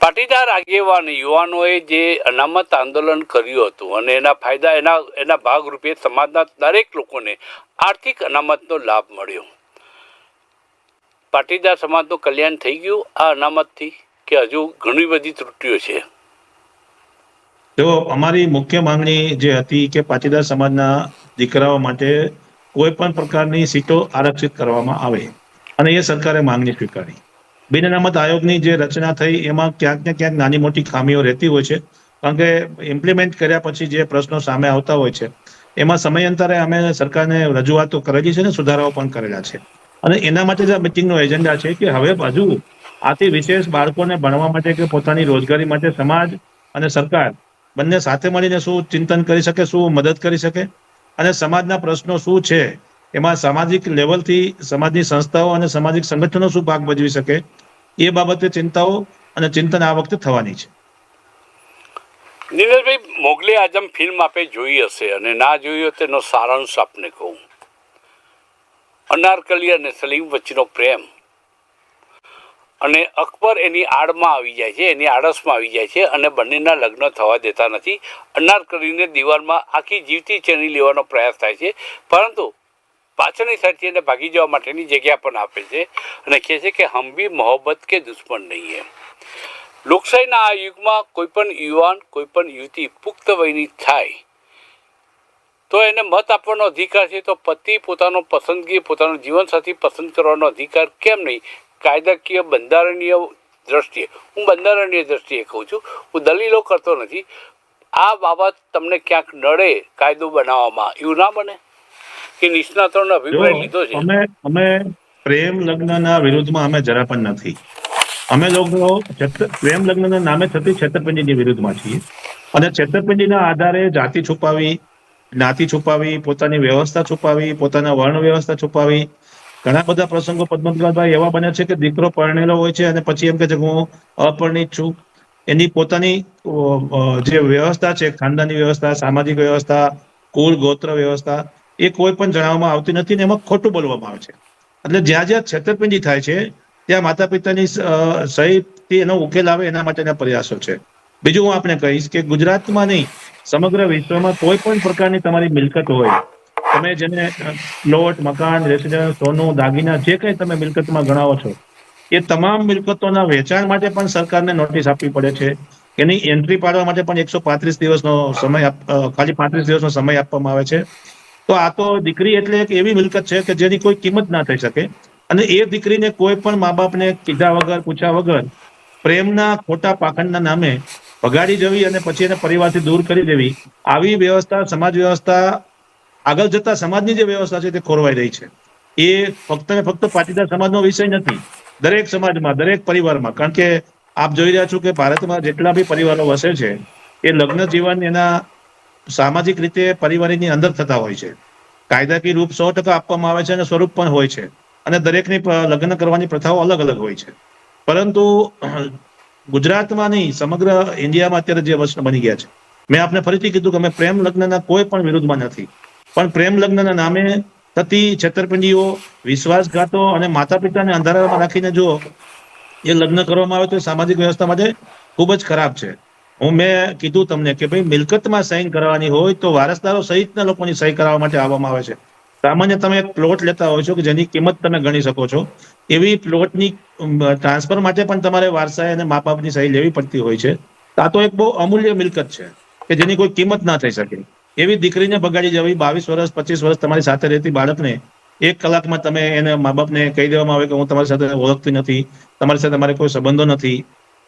પાટીદાર આગેવાન યુવાનોએ જે અનામત આંદોલન કર્યું હતું અને એના ફાયદા, એના એના ભાગરૂપે સમાજના દરેક લોકોને આર્થિક અનામતનો લાભ મળ્યો. પાટીદાર સમાજનું કલ્યાણ થઈ ગયું આ અનામતથી કે હજુ ઘણી બધી ત્રુટિઓ છે? જો અમારી મુખ્ય માંગણી જે હતી કે પાટીદાર સમાજના દીકરાઓ માટે કોઈ પણ પ્રકારની સીટો આરક્ષિત કરવામાં આવે અને એ સરકારે માંગણી સ્વીકારી. બિન અનામત આયોગની જે રચના થઈ, એમાં ક્યાંક ને ક્યાંક નાની મોટી ખામીઓ રહેતી હોય છે. કારણ કે ઇમ્પ્લિમેન્ટ કર્યા પછી જે પ્રશ્નો સામે આવતા હોય છે, એમાં સમયાંતરે અમે સરકારને રજૂઆતો કરેલી છે ને, સુધારાઓ પણ કરેલા છે. અને એના માટે જ આ મિટિંગનો એજન્ડા છે કે હવે હજુ આથી વિશેષ બાળકોને ભણવા માટે કે પોતાની રોજગારી માટે સમાજ અને સરકાર બંને સાથે મળીને શું ચિંતન કરી શકે, શું મદદ કરી શકે અને સમાજના પ્રશ્નો શું છે, એમાં સામાજિક લેવલથી સમાજની સંસ્થાઓ અને સામાજિક સંગઠનો શું ભાગ ભજવી શકે એ બાબતે ચિંતાઓ અને ચિંતન આ વખતે થવાની છે. નીરજભાઈ, મોગલે આઝમ ફિલ્મ આપે જોઈ હશે અને ના જોઈ હોય તેનો સારાંશ આપને કહું. અનારકલી અને સલીમ વચ્ચેનો પ્રેમ અને અકબર એની આડમાં આવી જાય છે, એની આડસમાં આવી જાય છે અને બંનેના લગ્ન થવા દેતા નથી. અનારકલીને દિવાલમાં આખી જીવતી ચેની લેવાનો પ્રયાસ થાય છે. પરંતુ પાછળની સાઈડથી એને ભાગી જવા માટેની જગ્યા પણ આપે છે અને કહે છે કે હમ બી મોહબ્બત કે દુશ્મન નહીં એમ. લોકશાહીના આ યુગમાં કોઈ પણ યુવાન, કોઈ પણ યુવતી પુખ્ત વયની થાય તો એને મત આપવાનો અધિકાર છે, તો પતિ પોતાનો પસંદગી, પોતાનો જીવનસાથી પસંદ કરવાનો અધિકાર કેમ નહીં? કાયદાકીય બંધારણીય દ્રષ્ટિએ, હું બંધારણીય દ્રષ્ટિએ કહું છું, હું દલીલો કરતો નથી. આ બાબત તમને ક્યાંક નડે કાયદો બનાવવામાં, એવું ના બને? કે નિષ્ણાતોનો અભિપ્રાય લીધો છે. અમે અમે પ્રેમ લગ્નના વિરુદ્ધમાં અમે જરા પણ નથી. અમે લોકો પ્રેમ લગ્નના નામે થતી છેતરપિંડીની વિરુદ્ધમાં છીએ. અને છેતરપિંડીના આધારે જાતિ છુપાવી જ્ઞાતિ છુપાવી પોતાની વ્યવસ્થા છુપાવી પોતાના વર્ણ વ્યવસ્થા છુપાવી. ઘણા બધા પ્રસંગો પદ્મભાઈ એવા બને છે કે દીકરો પરણેલો હોય છે અને પછી એમ કે છે હું અપરિણિત છું. એની પોતાની જે વ્યવસ્થા છે ખાનદાની વ્યવસ્થા સામાજિક વ્યવસ્થા કુલ ગોત્ર વ્યવસ્થા એ કોઈ પણ જણાવવામાં આવતી નથી ને એમાં ખોટું બોલવામાં આવે છે. એટલે જ્યાં જ્યાં છેતરપિંડી થાય છે, ત્યાં માતા પિતાની સહીથી એનો ઉકેલ આવે એના માટેના પ્રયાસો છે. બીજું હું આપને કહીશ કે ગુજરાતમાં નહીં, સમગ્ર વિશ્વમાં કોઈ પણ પ્રકારની તમારી મિલકત હોય, તમે જેને પ્લોટ મકાન રેસિડન્સ સોનું, દાગીના, જે કંઈ તમે મિલકતમાં ગણાવો છો, એ તમામ મિલકતોના વેચાણ માટે પણ સરકારને નોટિસ આપવી પડે છે. એની એન્ટ્રી પાડવા માટે પણ એકસો પાંત્રીસ દિવસનો સમય ખાલી પાંત્રીસ દિવસનો સમય આપવામાં આવે છે. તો આ તો દીકરી એટલે એક એવી મિલકત છે કે જેની કોઈ કિંમત ના થઈ શકે. અને એ દીકરીને કોઈ પણ મા બાપને કીધા વગર, પૂછ્યા વગર પ્રેમના ખોટા પાખંડના નામે ભગાડી જવી અને પછી એને પરિવારથી દૂર કરી દેવી, આવી વ્યવસ્થા, સમાજ વ્યવસ્થા, આગળ જતા સમાજની જે વ્યવસ્થા છે તે ખોરવાઈ રહી છે. એ ફક્ત ને ફક્ત પાટીદાર સમાજનો વિષય નથી, દરેક સમાજમાં, દરેક પરિવારમાં. કારણ કે આપ જોઈ રહ્યા છો કે ભારતમાં જેટલા બી પરિવારો વસે છે, એ લગ્ન જીવન એના સામાજિક રીતે પરિવારની અંદર થતા હોય છે. કાયદાકીય રૂપ સો ટકા આપવામાં આવે છે અને સ્વરૂપ પણ હોય છે. અને દરેકની લગ્ન કરવાની પ્રથાઓ અલગ અલગ હોય છે. પરંતુ ગુજરાતમાં નહીં, સમગ્ર ઇન્ડિયામાં અત્યારે જે વસ્તુ બની ગયા છે. મેં આપને ફરીથી કીધું કે અમે પ્રેમ લગ્નના કોઈ પણ વિરુદ્ધમાં નથી. પણ પ્રેમ લગ્નના નામે થતી છેતરપિંડીઓ, વિશ્વાસઘાતો અને માતા પિતાને અંધારામાં રાખીને જો એ લગ્ન કરવામાં આવે તો સામાજિક વ્યવસ્થા માટે ખૂબ જ ખરાબ છે. હું મેં કીધું તમને કે ભાઈ, મિલકતમાં સાઈન કરવાની હોય તો વારસદારો સહિતના લોકોની સહી કરાવવા માટે આવવામાં આવે છે. સામાન્ય તમે એક પ્લોટ લેતા હોય છો કે જેની કિંમત તમે ગણી શકો છો. એવી પ્લોટની ટ્રાન્સફર માટે પણ તમારે વારસાએ અને મા બાપની સહી લેવી પડતી હોય છે. આ તો એક બહુ અમૂલ્ય મિલકત છે કે જેની કોઈ કિંમત ના થઈ શકે. એવી દીકરીને બગાડી જવી, બાવીસ વર્ષ, પચીસ વર્ષ તમારી સાથે રહેતી બાળકને એક કલાકમાં તમે એને મા બાપને કહી દેવામાં આવે કે હું તમારી સાથે ઓળખતી નથી, તમારી સાથે મારે કોઈ સંબંધો નથી.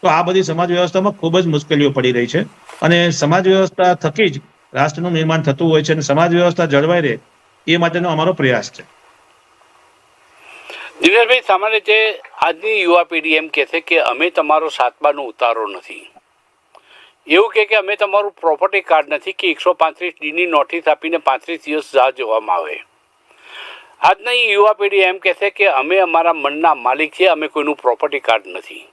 તો આ બધી સમાજ વ્યવસ્થામાં ખૂબ જ મુશ્કેલીઓ પડી રહી છે. અને સમાજ વ્યવસ્થા થકી જ રાષ્ટ્રનું નિર્માણ થતું હોય છે અને સમાજ વ્યવસ્થા જળવાઈ રહે એ માટેનો અમારો પ્રયાસ છે. દિનેશભાઈ સામાન્ય રીતે આજની યુવા પેઢી એમ કહે છે કે અમે તમારો સાતબાનો ઉતારો નથી. એવું કહે કે અમે તમારું પ્રોપર્ટી કાર્ડ નથી કે એકસો પાંત્રીસ ડીની નોટિસ આપીને પાંત્રીસ દિવસ રાહ જોવામાં આવે. આજની યુવા પેઢી એમ કહે છે કે અમે અમારા મનના માલિક છીએ, અમે કોઈનું પ્રોપર્ટી કાર્ડ નથી.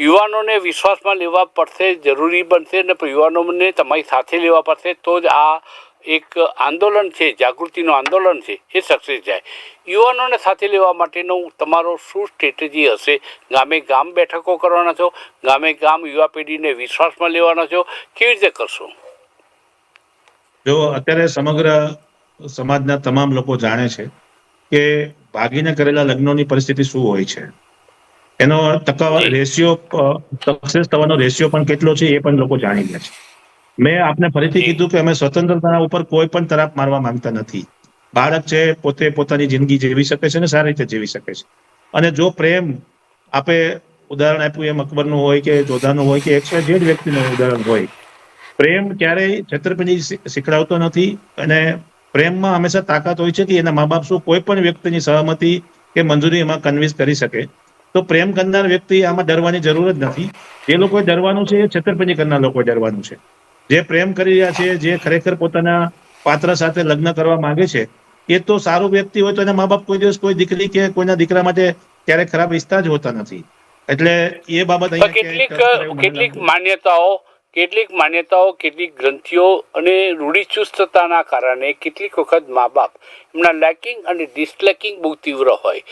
યુવાનોને વિશ્વાસમાં લેવા પડશે, જરૂરી બનશે અને યુવાનોને તમારી સાથે લેવા પડશે, તો જ આ એક આંદોલન છે, જાગૃતિનું આંદોલન છે, એ સક્સેસ જાય. યુવાનોને સાથે લેવા માટેનું તમારો શું સ્ટ્રેટેજી હશે? ગામે ગામ બેઠકો કરવાના છો? ગામે ગામ યુવા પેઢીને વિશ્વાસમાં લેવાના છો? કેવી રીતે કરશો? જો અત્યારે સમગ્ર સમાજના તમામ લોકો જાણે છે કે ભાગીને કરેલા લગ્નોની પરિસ્થિતિ શું હોય છે? એનો ટકા રેશિયો સક્સેસ થવાનો રેશિયો પણ કેટલો છે એ પણ લોકો જાણી ગયા છે. મેં આપને ફરીથી કીધું કે અમે સ્વતંત્રતા ઉપર કોઈ પણ તરફ મારવા માંગતા નથી. બાળક છે પોતે પોતાની જિંદગી જીવી શકે છે ને સારી રીતે જીવી શકે છે. અને જો પ્રેમ આપે ઉદાહરણ આપ્યું એમ અકબરનું હોય કે જોધાનું હોય કે એકસો જે વ્યક્તિનું ઉદાહરણ હોય. પ્રેમ ક્યારેય છેતરપિંડી શીખડાવતો નથી અને પ્રેમમાં હંમેશા તાકાત હોય છે કે એના મા બાપ શું કોઈ પણ વ્યક્તિની સહમતી કે મંજૂરી એમાં કન્વિન્સ કરી શકે. તો પ્રેમ કરનાર વ્યક્તિ આમાં ડરવાની જરૂર જ નથી. જે લોકોએ ડરવાનું છે એ છેતરપિંડી કરનાર લોકોએ ડરવાનું છે. જે પ્રેમ કરી રહ્યા છે જે ખરેખર પોતાના પાત્ર સાથે લગ્ન કરવા માંગે છે એ તો સારું વ્યક્તિ હોય તો એના મા બાપ કોઈ દિવસ કોઈ દીકરી કે કોઈના દીકરા માટે ક્યારેક ખરાબ ઈચ્છતા જ હોતા નથી. એટલે એ બાબત અહીંયા કેટલીક કેટલીક માન્યતાઓ કેટલીક માન્યતાઓ, કેટલીક ગ્રંથિઓ અને રૂઢિચુસ્તતાના કારણે કેટલીક વખત મા બાપ એમના લેકિંગ અને ડિસલેકિંગ બહુ તીવ્ર હોય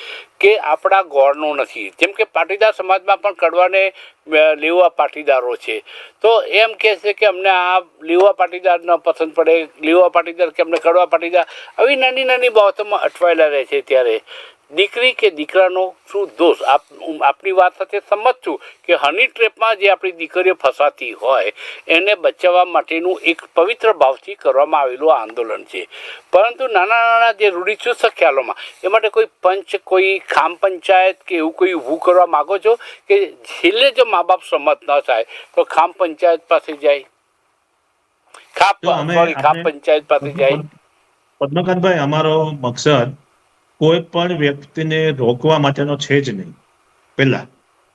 કે આપણા ગોળનો નથી. જેમ કે પાટીદાર સમાજમાં પણ કડવાને લેવા પાટીદારો છે. તો એમ કહે છે કે અમને આ લેવા પાટીદાર ન પસંદ પડે, લેવા પાટીદાર કે અમને કડવા પાટીદાર, આવી નાની નાની બાબતોમાં અટવાયેલા રહે છે ત્યારે. દીકરી કે દીકરાનો શું દોષ? આપ આપની વાત સાથે સંમત છું કે હની ટ્રેપમાં જે આપણી દીકરીઓ ફસાતી હોય એને બચાવવા માટેનું એક પવિત્ર ભાવથી કરવામાં આવેલું આંદોલન છે. પરંતુ નાના નાના જે રૂઢિચુસ્ત ખ્યાલોમાં એ માટે કોઈ પંચ કોઈ ખામ પંચાયત કે એવું કોઈ ઊભું કરવા માગો છો કે છેલ્લે જો મા બાપ સંમત ન થાય તો ખામ પંચાયત પાસે જાય? ખાપ પંચાયત પાસે જાય? પદ્મકાંતભાઈ અમારો મકસદ કોઈ પણ વ્યક્તિને રોકવા માટેનો છે જ નહીં. પહેલા,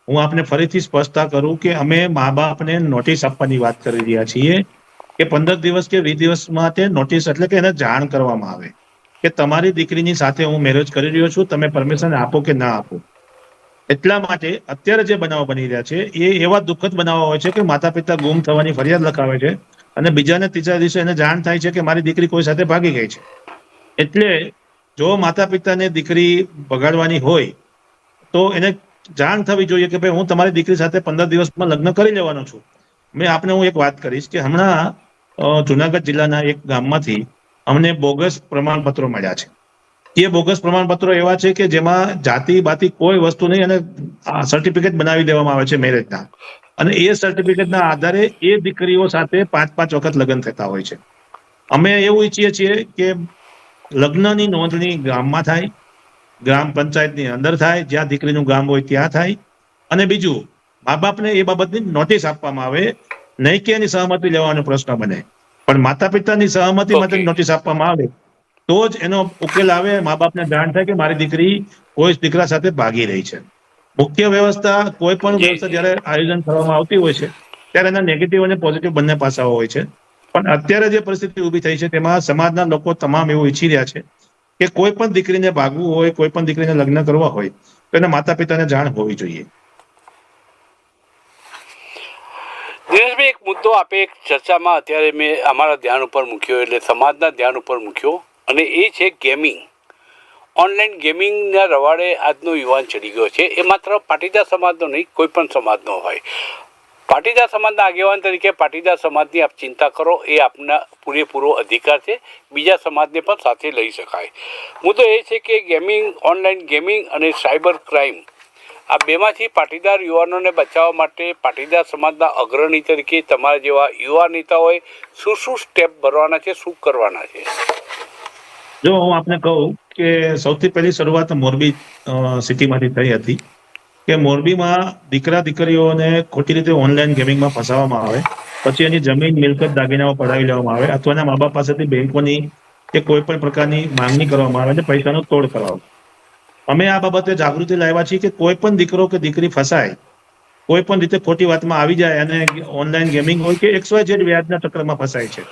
હું આપને ફરીથી સ્પષ્ટતા કરું કે અમે મા બાપને નોટિસ આપવાની વાત કરી રહ્યા છીએ કે પંદર દિવસ કે વીસ દિવસ માટે નોટિસ એટલે કે એને જાણ કરવામાં આવે કે તમારી દીકરીની સાથે હું મેરેજ કરી રહ્યો છું, તમે પરમિશન આપો કે ના આપો. એટલા માટે અત્યારે જે બનાવો બની રહ્યા છે, એ એવા દુઃખદ બનાવો હોય છે કે માતા પિતા ગુમ થવાની ફરિયાદ લખાવે છે અને બીજાને ત્રીજા દિવસે એને જાણ થાય છે કે મારી દીકરી કોઈ સાથે ભાગી ગઈ છે. એટલે જો માતા પિતાને દીકરી બગાડવાની હોય, તો એને જાણ થવી જોઈએ કે ભાઈ હું તમારી દીકરી સાથે પંદર દિવસમાં લગ્ન કરી લેવાનો છું. મેં આપને હું એક વાત કરીશ કે હમણાં જુનાગઢ જિલ્લાના એક ગામમાંથી અમને બોગસ પ્રમાણપત્રો મળ્યા છે. એ બોગસ પ્રમાણપત્રો એવા છે કે જેમાં જાતિ બાતિ કોઈ વસ્તુ નહીં અને સર્ટિફિકેટ બનાવી દેવામાં આવે છે મેરેજના. અને એ સર્ટિફિકેટના આધારે એ દીકરીઓ સાથે પાંચ પાંચ વખત લગ્ન થતા હોય છે. અમે એવું ઈચ્છીએ છીએ કે લગ્નની નોંધણી ગામમાં થાય ગ્રામ પંચાયતની અંદર થાય જ્યાં દીકરીનું ગામ હોય ત્યાં થાય. અને બીજું મા બાપને એ બાબતની નોટિસ આપવામાં આવે નહીં કે એની સહમતિ લેવાનો પ્રશ્ન બને. પણ માતા પિતાની સહમતિ માટે નોટિસ આપવામાં આવે તો જ એનો ઉકેલ આવે મા બાપને જાણ થાય કે મારી દીકરી કોઈ દીકરા સાથે ભાગી રહી છે. મુખ્ય વ્યવસ્થા કોઈ પણ વ્યવસ્થા જયારે આયોજન કરવામાં આવતી હોય છે ત્યારે એના નેગેટિવ અને પોઝિટિવ બંને પાસાઓ હોય છે. પણ અત્યારે જે પરિસ્થિતિ ઊભી થઈ છે, તેમાં સમાજના લોકો તમામ એવું ઈચ્છી રહ્યા છે કે કોઈ પણ દીકરીને ભાગવું હોય, કોઈ પણ દીકરીને લગ્ન કરવા હોય, તો એના માતા પિતાને જાણ હોવી જોઈએ. દિનેશભાઈ એક મુદ્દો આપે, એક ચર્ચામાં અત્યારે મેં અમારા ધ્યાન ઉપર મૂક્યો, એટલે સમાજના ધ્યાન ઉપર મૂક્યો, અને એ છે ગેમિંગ. ઓનલાઈન ગેમિંગના રવાડે આજનો યુવાન ચડી ગયો છે. એ માત્ર પાટીદાર સમાજનો નહીં, કોઈ પણ સમાજનો હોય. પાટીદાર સમાજના આગેવાન તરીકે પાટીદાર સમાજની આપ ચિંતા કરો, એ આપના પૂરેપૂરો અધિકાર છે. બીજા સમાજને પણ સાથે લઈ શકાય. મુદ્દો એ છે કે ગેમિંગ, ઓનલાઈન ગેમિંગ અને સાયબર ક્રાઇમ આ બેમાંથી પાટીદાર યુવાનોને બચાવવા માટે પાટીદાર સમાજના અગ્રણી તરીકે તમારા જેવા યુવા નેતાઓએ શું શું સ્ટેપ ભરવાના છે, શું કરવાના છે? જો હું આપને કહું કે સૌથી પહેલી શરૂઆત મોરબી સિટીમાંથી થઈ હતી. કે મોરબીમાં દીકરા દીકરીઓને ખોટી રીતે ઓનલાઈન ગેમિંગમાં ફસાવવામાં આવે, પછી એની જમીન મિલકત દાગીનાઓ પડાવી લેવામાં આવે, અથવા એના મા બાપ પાસેથી બેંકોની કે કોઈ પણ પ્રકારની માંગણી કરવામાં આવે, અને પૈસાનો તોડ કરાવો અમે આ બાબતે જાગૃતિ લાવ્યા છીએ કે કોઈ પણ દીકરો કે દીકરી ફસાય, કોઈ પણ રીતે ખોટી વાતમાં આવી જાય અને ઓનલાઈન ગેમિંગ હોય કે એકસો જેડ વ્યાજના ચક્રમાં ફસાય છે.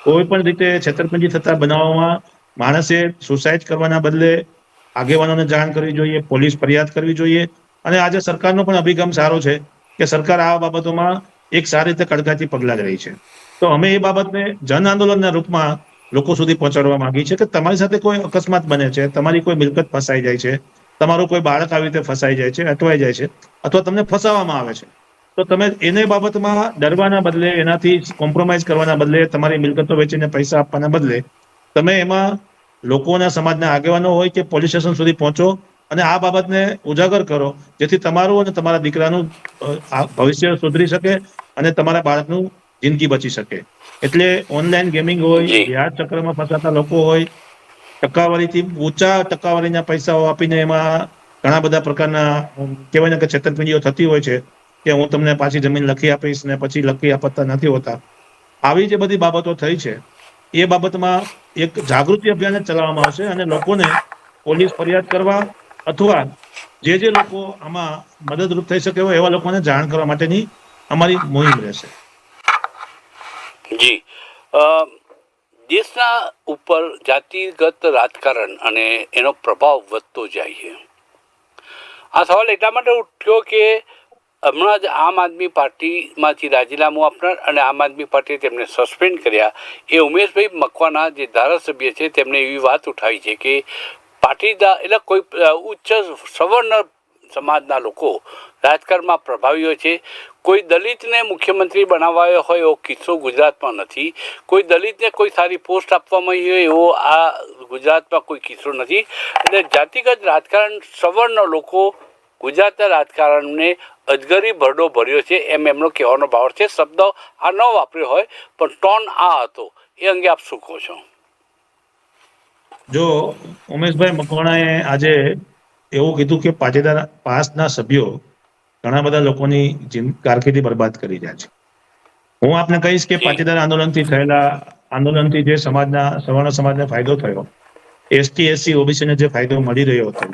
કોઈ પણ રીતે છેતરપિંડી થતા બનાવવામાં માણસે સુસાઇડ કરવાના બદલે આગેવાનોને જાણ કરવી જોઈએ, પોલીસ ફરિયાદ કરવી જોઈએ અને આજે સરકારનો પણ અભિગમ સારો છે કે સરકાર આ બાબતોમાં એક સારી રીતે કડકાથી પગલાં રહી છે. તો અમે એ બાબતને જન આંદોલનના રૂપમાં લોકો સુધી પહોંચાડવા માંગી છે કે તમારી સાથે કોઈ અકસ્માત બને છે, તમારી કોઈ મિલકત ફસાઈ જાય છે, તમારું કોઈ બાળક આવી રીતે ફસાઈ જાય છે, અટવાઈ જાય છે, અથવા તમને ફસાવવામાં આવે છે, તો તમે એને બાબતમાં ડરવાના બદલે, એનાથી કોમ્પ્રોમાઇઝ કરવાના બદલે, તમારી મિલકતો વેચીને પૈસા આપવાના બદલે, તમે એમાં લોકોના સમાજના આગેવાનો હોય કે પોલીસ સ્ટેશન સુધી પહોંચો અને આ બાબતને ઉજાગર કરો જેથી તમારું અને તમારા દીકરાનું ભવિષ્ય સુધરી શકે અને તમારા બાળકનું જિંદગી બચી શકે. એટલે ઓનલાઈન ગેમિંગ હોય યાદ વ્યાજ ચક્રમાં ફસાતા લોકો હોય ટકાવારીથી ઊંચા ટકાવારીના પૈસાઓ આપીને એમાં ઘણા બધા પ્રકારના કહેવાય ને કે છેતરપિંડીઓ થતી હોય છે કે હું તમને પાછી જમીન લખી આપીશ ને પછી લખી આપતા નથી હોતા. આવી જે બધી બાબતો થઈ છે એ બાબતમાં એક જાગૃતિ અભિયાન ચલાવવામાં આવશે અને લોકોને પોલીસ ફરિયાદ કરવા અથવા જે જે લોકો આમાં મદદરૂપ થઈ શકે હોય એવા લોકોને જાણ કરવા માટેની અમારી મુહિમ રહેશે. જી. દેશના ઉપર જાતિગત રાજકારણ અને એનો પ્રભાવ વધતો જાય છે. આ સવાલ એટલા માટે ઉઠ્યો કે હમણાં જ આમ આદમી પાર્ટીમાંથી રાજીનામું આપનાર અને આમ આદમી પાર્ટીએ તેમને સસ્પેન્ડ કર્યા. એ ઉમેશભાઈ મકવાના જે ધારાસભ્ય છે તેમણે એવી વાત ઉઠાવી છે કે પાટીદાર એટલે કોઈ ઉચ્ચ સવર્ણ સમાજના લોકો રાજકારણમાં પ્રભાવી હોય છે. કોઈ દલિતને મુખ્યમંત્રી બનાવાયો હોય એવો કિસ્સો ગુજરાતમાં નથી. કોઈ દલિતને કોઈ સારી પોસ્ટ આપવામાં આવી હોય એવો આ ગુજરાતમાં કોઈ કિસ્સો નથી. એટલે જાતિગત રાજકારણ સવર્ણ લોકો ગુજરાતના રાજકારણને અજગરી ભરડો ભર્યો છે એમ એમનો કહેવાનો ભાવ છે. શબ્દ આ ન વાપર્યો હોય પણ ટોન આ હતો. એ અંગે આપ શું કહો છો? જો ઉમેશભાઈ મકવાણાએ આજે એવું કીધું કે પાટીદાર પાસના સભ્યો ઘણા બધા લોકોની કારકિર્દી બરબાદ કરી રહ્યા છે. હું આપને કહીશ કે પાટીદાર આંદોલનથી થયેલા આંદોલનથી જે સમાજના સવર્ણ સમાજને ફાયદો થયો એસટી એસસી ઓબીસીને જે ફાયદો મળી રહ્યો હતો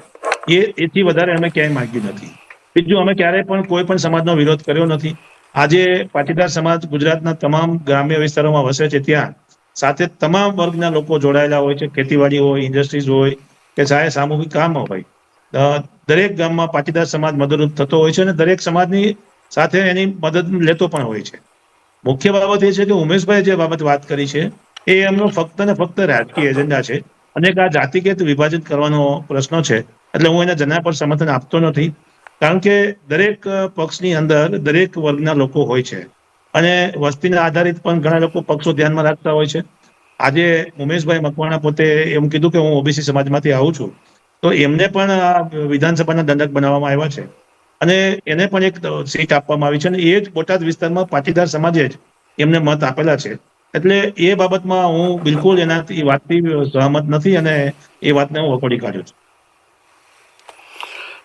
એ એથી વધારે અમે ક્યાંય માંગ્યું નથી. બીજું અમે ક્યારેય પણ કોઈ પણ સમાજનો વિરોધ કર્યો નથી. આજે પાટીદાર સમાજ ગુજરાતના તમામ ગ્રામ્ય વિસ્તારોમાં વસે છે ત્યાં સાથે તમામ વર્ગના લોકો જોડાયેલા હોય છે, ખેતીવાડી હોય ઇન્ડસ્ટ્રીઝ હોય, કે ચાહે સામૂહિક કામ હોય. દરેક ગામમાં પાટીદાર સમાજ મદદરૂપ થતો હોય છે અને દરેક સમાજની સાથે એની મદદ લેતો પણ હોય છે. મુખ્ય બાબત એ છે કે ઉમેશભાઈ જે બાબત વાત કરી છે, એ એમનો ફક્ત ને ફક્ત રાજકીય એજન્ડા છે. અને આ જાતિગત વિભાજિત કરવાનો પ્રશ્ન છે, એટલે હું એના જના પર સમર્થન આપતો નથી. કારણ કે દરેક પક્ષની અંદર દરેક વર્ગના લોકો હોય છે. અને વસ્તીના આધારિત પણ ઘણા લોકો પક્ષો ધ્યાનમાં રાખતા હોય છે. આજે ઉમેશભાઈ મકવાણા પોતે એમ કીધું કે હું ઓબીસી સમાજમાંથી આવું છું. તો એમને પણ વિધાનસભાના દંડક બનાવવામાં આવ્યા છે. અને એને પણ એક સીટ આપવામાં આવી છે અને એ જ બોટાદ વિસ્તારમાં પાટીદાર સમાજે જ એમને મત આપેલા છે. એટલે એ બાબતમાં હું બિલકુલ એનાથી વાતથી સહમત નથી અને એ વાતને હું વખોડી કાઢ્યો છું.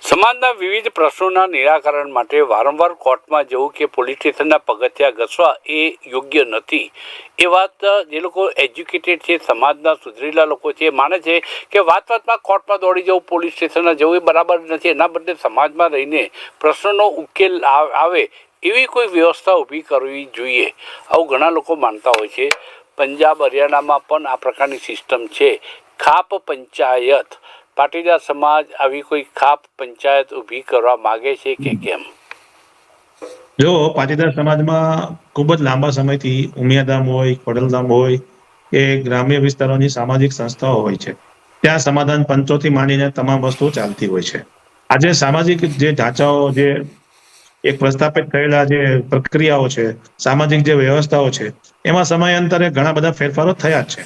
સમાજના વિવિધ પ્રશ્નોના નિરાકરણ માટે વારંવાર કોર્ટમાં જવું કે પોલીસ સ્ટેશનના પગથિયા ઘસવા એ યોગ્ય નથી. એ વાત જે લોકો એજ્યુકેટેડ છે, સમાજના સુધરેલા લોકો છે માને છે કે વાત વાતમાં કોર્ટમાં દોડી જવું પોલીસ સ્ટેશનમાં જવું એ બરાબર નથી. એના બદલે સમાજમાં રહીને પ્રશ્નોનો ઉકેલ આવે એવી કોઈ વ્યવસ્થા ઊભી કરવી જોઈએ. આવું ઘણા લોકો માનતા હોય છે. પંજાબ, હરિયાણામાં પણ આ પ્રકારની સિસ્ટમ છે. ખાપ પંચાયત પાટીદાર સમાજ આવી કોઈ ખાપ પંચાયત ઊભી કરવા માગે છે કે કેમ? જો, પાટીદાર સમાજમાં ખૂબ જ લાંબા સમયથી ઉમિયાધામ હોય, ખોડલધામ હોય કે ગ્રામ્ય વિસ્તારોની સામાજિક સંસ્થાઓ હોય છે. ત્યાં સમાધાન પંચોથી માંડીને તમામ વસ્તુઓ ચાલતી હોય છે. આજે સામાજિક જે ઢાંચાઓ, જે એક પ્રસ્થાપિત થયેલા જે પ્રક્રિયાઓ છે, સામાજિક જે વ્યવસ્થાઓ છે, એમાં સમયાંતરે ઘણા બધા ફેરફારો થયા છે.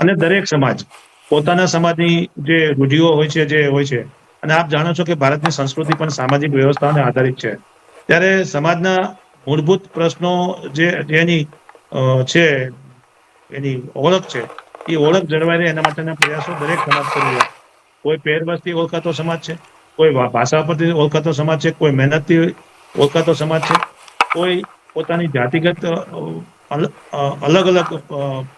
અને દરેક સમાજ પોતાના સમાજની જે રૂઢિઓ હોય છે, જે હોય છે, અને આપ જાણો છો કે ભારતની સંસ્કૃતિ પણ સામાજિક વ્યવસ્થાને આધારિત છે. ત્યારે સમાજના મૂળભૂત પ્રશ્નો જે, જેની છે, એની ઓળખ છે, એ ઓળખ જળવાઈ રહે એના માટેના પ્રયાસો દરેક સમાજ કરી રહ્યા. કોઈ પહેરવેશથી ઓળખાતો સમાજ છે, કોઈ ભાષા પરથી ઓળખાતો સમાજ છે, કોઈ મહેનતથી ઓળખાતો સમાજ છે, કોઈ પોતાની જાતિગત અલગ અલગ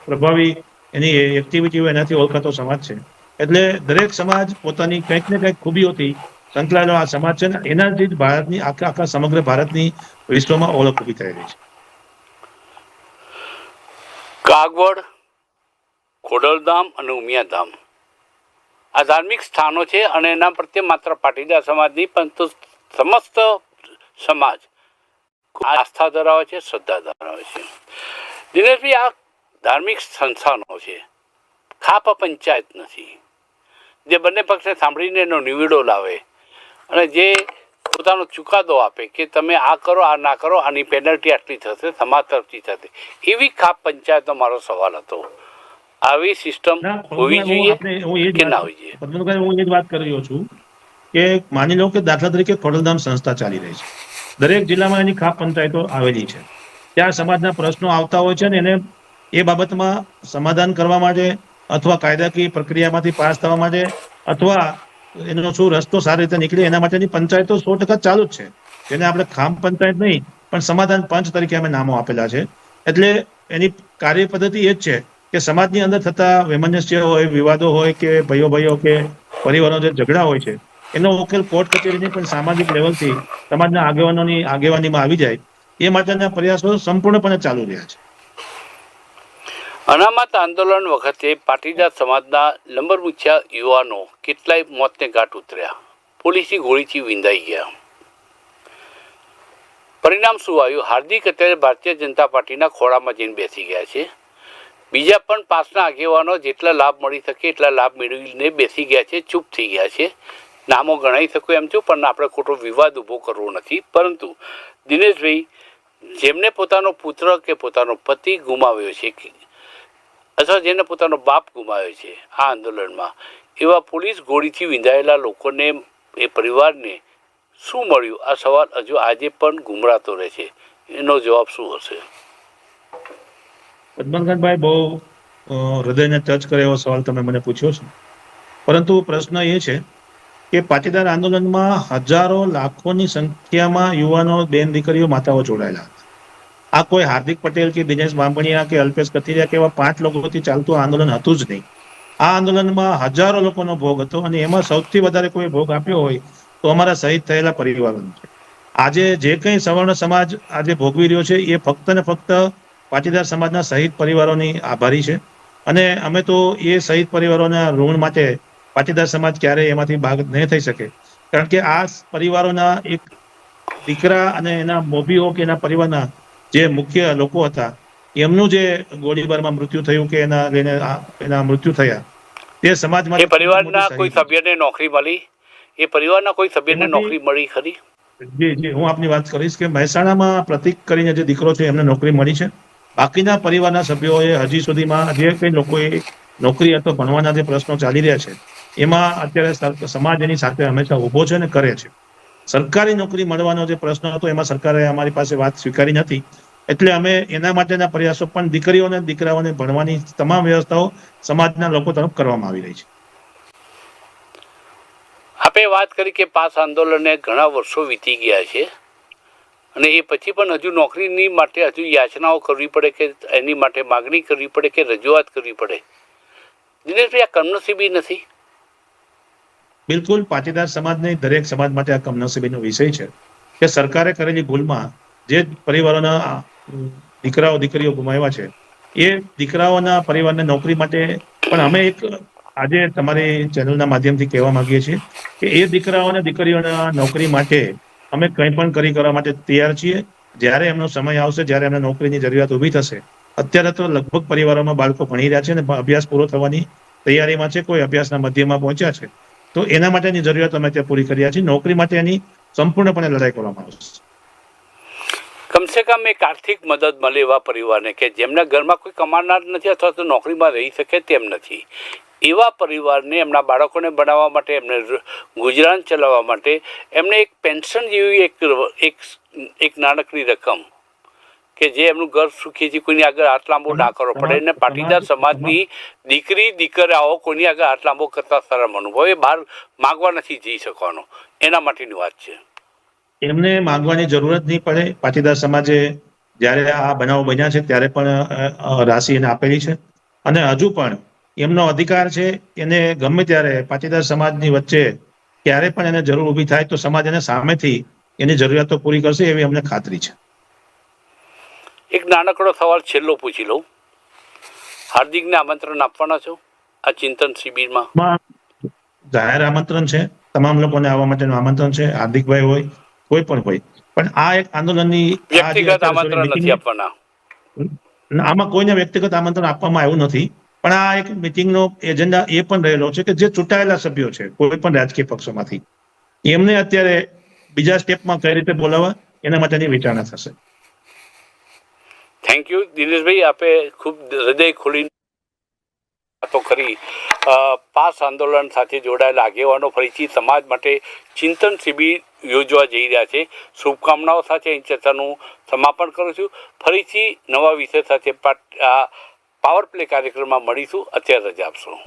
પ્રભાવી એની એક્ટિવિટી હોય એનાથી ઓળખાતો સમાજ છે. એટલે દરેક સમાજ પોતાની કંઈક ને કંઈક ખૂબીઓથી સંકળાયેલો આ સમાજ છે ને એનાથી જ ભારતની આખા આખા સમગ્ર ભારતની વિશ્વમાં ઓળખ ઊભી થઈ રહી છે. કાગવડ, ખોડલધામ અને ઉમિયાધામ. આ ધાર્મિક સ્થાનો છે અને એના પ્રત્યે માત્ર પાટીદાર સમાજની પરંતુ સમસ્ત સમાજ. આસ્થા ધરાવે છે, શ્રદ્ધા ધરાવે છે. દિનેશભાઈ, આ ધાર્મિક સંસ્થાનો છે. ખાપ પંચાયત નથી. જે બંને પક્ષને સાંભળીને એનો નિવેડો લાવે અને જે પોતાનો ચુકાદો આપે કે તમે આ કરો આ ના કરો આની પેનલ્ટી આટલી થશે સમાજ તરફથી થશે. એવી ખાપ પંચાયતનો મારો સવાલ હતો. આવી સિસ્ટમ હોવી જોઈએ કે ના હોવી જોઈએ? હું એ જ વાત કરી રહ્યો છું કે માની લો કે દાખલા તરીકે ખોડલધામ સંસ્થા ચાલી રહી છે. દરેક જિલ્લામાં એની ખાપ પંચાયતો આવેલી છે. ત્યાં સમાજના પ્રશ્નો આવતા હોય છે ને એને એ બાબતમાં સમાધાન કરવા માટે અથવા કાયદાકીય પ્રક્રિયામાંથી પાસ થવા માટે અથવા એનો શું રસ્તો સારી રીતે નીકળે એના માટેની પંચાયતો સો ટકા ચાલુ જ છે. જેને આપણે ખામ પંચાયત નહીં, પણ સમાધાન પંચ તરીકે અમે નામો આપેલા છે. એટલે એની કાર્ય પદ્ધતિ એ જ છે કે સમાજની અંદર થતા વૈમનસ્ય હોય, વિવાદો હોય કે ભાઈઓ ભાઈઓ કે પરિવારો જે ઝઘડા હોય છે, એનો ઉકેલ કોર્ટ કચેરીની પણ સામાજિક લેવલથી સમાજના આગેવાનોની આગેવાનીમાં આવી જાય. એ માટેના પ્રયાસો સંપૂર્ણપણે ચાલુ રહ્યા છે. અનામત આંદોલન વખતે પાટીદાર સમાજના લંબર મૂછ્યા યુવાનો કેટલાય મોતને ઘાટ ઉતર્યા. પોલીસની ગોળીથી વિંધાઈ ગયા. પરિણામ શું આવ્યું? હાર્દિક અત્યારે ભારતીય જનતા પાર્ટીના ખોળામાં જઈને બેસી ગયા છે. બીજા પણ પાસના આગેવાનો જેટલા લાભ મળી શકે એટલા લાભ મેળવીને બેસી ગયા છે, ચૂપ થઈ ગયા છે. નામો ગણાઈ શકું એમ છું, પણ આપણે ખોટો વિવાદ ઊભો કરવો નથી. પરંતુ દિનેશભાઈ, જેમને પોતાનો પુત્ર કે પોતાનો પતિ ગુમાવ્યો છે અથવા જેને પોતાનો બાપ ગુમાવ્યો છે આ આંદોલનમાં. એવા પોલીસ ગોળીથી વિંધાયેલા લોકોને, એ પરિવારને શું મળ્યું? આ સવાલ હજુ આજે પણ ગુમરાતો રહે છે. એનો જવાબ શું હશે? પદ્મનભાઈ બહુ હૃદયને ટચ કરે એવો સવાલ તમે મને પૂછ્યો છે. પરંતુ પ્રશ્ન એ છે કે પાટીદાર આંદોલનમાં હજારો લાખોની સંખ્યામાં યુવાનો બેન દીકરીઓ માતાઓ જોડાયેલા આ કોઈ હાર્દિક પટેલ કે દિનેશ બાંભણિયા કે અલ્પેશ કથિરિયા કે એવા પાંચ લોકોથી ચાલતું આંદોલન હતું જ નહીં. આ આંદોલનમાં હજારો લોકોનો ભોગ હતો અને એમાં સૌથી વધારે કોઈ ભોગ આપ્યો હોય તો અમારા શહીદ થયેલા પરિવારોનો છે. આજે જે કંઈ સવર્ણ સમાજ આજે ભોગવી રહ્યો છે, એ ફક્ત ને ફક્ત પાટીદાર સમાજના શહીદ પરિવારોની આભારી છે. અને અમે તો એ શહીદ પરિવારોના ઋણ માટે પાટીદાર સમાજ ક્યારેય એમાંથી ભાગ નહીં થઈ શકે. કારણ કે આ પરિવારોના એક દીકરા અને એના મોભીઓ કે એના પરિવારના જે મુખ્ય લોકો હતા એમનું જે ગોળીબારમાં મૃત્યુ થયું કે એના લઈને એના મૃત્યુ થયા તે સમાજ માટે એ પરિવારના કોઈ સભ્યને નોકરી મળી? એ પરિવારના કોઈ સભ્યને નોકરી મળી ખરી? જી જી હું આપની વાત કરીશ કે મહેસાણામાં પ્રતિક કરીને જે દીકરો છે એમને નોકરી મળી છે. બાકીના પરિવારના સભ્યોએ હજી સુધીમાં જે કંઈ લોકોએ નોકરી અથવા ભણવાના જે પ્રશ્નો ચાલી રહ્યા છે એમાં અત્યારે સમાજ એની સાથે હંમેશા ઊભો છે અને કરે છે. સરકારી નોકરી મળવાનો જે પ્રશ્ન હતો, એમાં સરકારે અમારી પાસે વાત સ્વીકારી નથી. એટલે અમે એના માટેના પ્રયાસો પણ દીકરીઓને દીકરાઓને ભણવાની તમામ વ્યવસ્થાઓ સમાજના લોકો તરફ કરવામાં આવી રહી છે. આપે વાત કરી કે પાસ આંદોલનને ઘણા વર્ષો વીતી ગયા છે અને એ પછી પણ હજુ નોકરીની માટે હજુ યાચનાઓ કરવી પડે કે એની માટે માગણી કરવી પડે કે રજૂઆત કરવી પડે? દિનેશભાઈ, આ કમનસીબી નથી? બિલકુલ પાટીદાર નહીં, દરેક સમાજ માટે આ કમનસીબીનો વિષય છે કે સરકારે કરેલી ભૂલમાં જે પરિવારોના દીકરાઓ, દીકરીઓ ગુમાવ્યા છે, એ દીકરાઓના પરિવારને નોકરી માટે પણ અમે એક આજે તમારી ચેનલના માધ્યમથી કહેવા માંગીએ છીએ કે એ દીકરાઓ અને દીકરીઓના નોકરી માટે અમે કંઈ પણ કરી કરવા માટે તૈયાર છીએ. જ્યારે એમનો સમય આવશે, જ્યારે એમને નોકરીની જરૂરિયાત ઊભી થશે, અત્યારે તો લગભગ પરિવારોમાં બાળકો ભણી રહ્યા છે અને અભ્યાસ પૂરો થવાની તૈયારીમાં છે, કોઈ અભ્યાસના મધ્યમાં પહોંચ્યા છે. તો એના માટેની જરૂરિયાત અમે ત્યાં પૂરી કર્યા છીએ. નોકરી માટે એની સંપૂર્ણપણે લડાઈ કરવામાં આવશે કમસે કમ એક આર્થિક મદદ મળે એવા પરિવારને કે જેમના ઘરમાં કોઈ કમાનાર નથી અથવા તો નોકરીમાં રહી શકે તેમ નથી. એવા પરિવારને એમના બાળકોને ભણાવવા માટે, એમને ગુજરાન ચલાવવા માટે એમને એક પેન્શન જેવી એક એક નાનકડી રકમ કે જે એમનું ઘર સુખી છે કોઈની આગળ હાથ લાંબો ના કરવો પડે. અને પાટીદાર સમાજની દીકરી દીકરાઓ કોઈની આગળ હાથ લાંબો કરતા શરમ અનુભવે. બહાર માગવા નથી જઈ શકવાનો. એના માટેની વાત છે. એમને માંગવાની જરૂર જ નહીં પડે. પાટીદાર સમાજે જ્યારે આ બનાવો બન્યા છે ત્યારે પણ રાશિ એને આપેલી છે. અને હજુ પણ એમનો અધિકાર છે એને ગમે ત્યારે પાટીદાર સમાજની વચ્ચે ક્યારે પણ એને જરૂર ઊભી થાય તો સમાજ એને સામેથી એની જરૂરિયાતો પૂરી કરશે એવી અમને ખાતરી છે. એક નાનકડો સવાલ છેલ્લો પૂછી લઉં. હાર્દિકને આમંત્રણ આપવાના છો આ ચિંતન શિબિરમાં? જાહેર આમંત્રણ છે. તમામ લોકોને આવવા માટેનું આમંત્રણ છે. હાર્દિકભાઈ હોય કોઈ પણ હોય. પણ આ એક આંદોલનની વ્યક્તિગત આમંત્રણ નથી આપવાના. આમાં કોઈને વ્યક્તિગત આમંત્રણ આપવામાં આવ્યું નથી. પણ આ એક મિટિંગનો એજન્ડા એ પણ રહેલો છે કે જે ચૂંટાયેલા સભ્યો છે કોઈ પણ રાજકીય પક્ષોમાંથી. એમને અત્યારે બીજા સ્ટેપમાં કઈ રીતે બોલાવવા એના માટેની વિચારણા થશે. થેન્ક યુ દિનેશભાઈ આપે ખૂબ હૃદય ખોલીને વાતો કરી પાસ આંદોલન સાથે જોડાયેલા આગેવાનો ફરીથી સમાજ માટે ચિંતન શિબિર યોજવા જઈ રહ્યા છે શુભકામનાઓ સાથે અહીં ચર્ચાનું સમાપન કરું છું ફરીથી નવા વિષય સાથે પાવર પ્લે કાર્યક્રમમાં મળીશું અત્યારે રજા આપશો